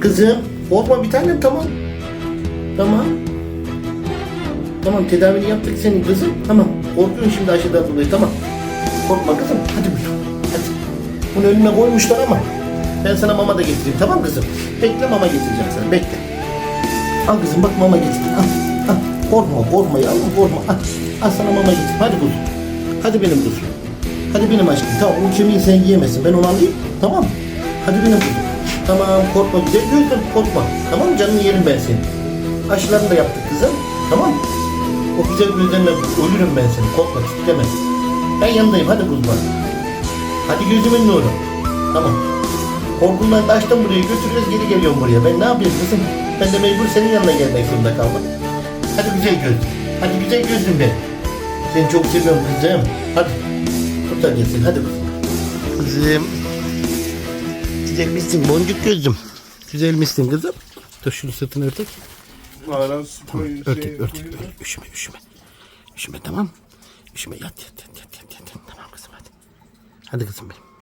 Kızım korkma bir tanem tamam. Tamam. Tamam tedavini yaptık senin kızım. Tamam. Korkuyorsun şimdi aşıdan dolayı tamam. Korkma kızım. Hadi buyur. Hadi. Bunu önüne koymuşlar ama. Ben sana mama da getireyim tamam kızım. Bekle mama getireceğim sana bekle. Al kızım bak mama getirdim. Al. Al. Korkma korkma yavrum korkma. Al. Al sana mama getir. Hadi kuzum. Hadi benim kuzum. Hadi benim aşkım. Tamam o kemiği sen yiyemezsin. Ben onu alayım. Tamam. Hadi benim kuzum. Tamam korkma güzel gözüm korkma. Tamam canını yerim ben senin. Aşılarını da yaptık kızım. Tamam. O güzel gözlerine ölürüm ben seni. Korkma titreme. Ben yanındayım hadi kuzum. Hadi gözümün nuru. Tamam. Korkumdan kaçtım buraya götürüyoruz geri geliyorum buraya. Ben ne yapayım kızım? Ben de mecbur senin yanına gelmek zorunda kaldım. Hadi güzel gözlüm. Hadi güzel gözlüm benim. Seni çok seviyorum kızım. Hadi. Kurtar gelsin hadi kızım. Kızım. Güzel misin boncuk gözüm? Güzel misin kızım? Dur şunu sırtını örtek. Su koyun, Örtek şey örtek örtek. Üşüme üşüme. Üşüme tamam. Üşüme yat yat yat yat yat yat. yat. Tamam kızım hadi. Hadi kızım benim.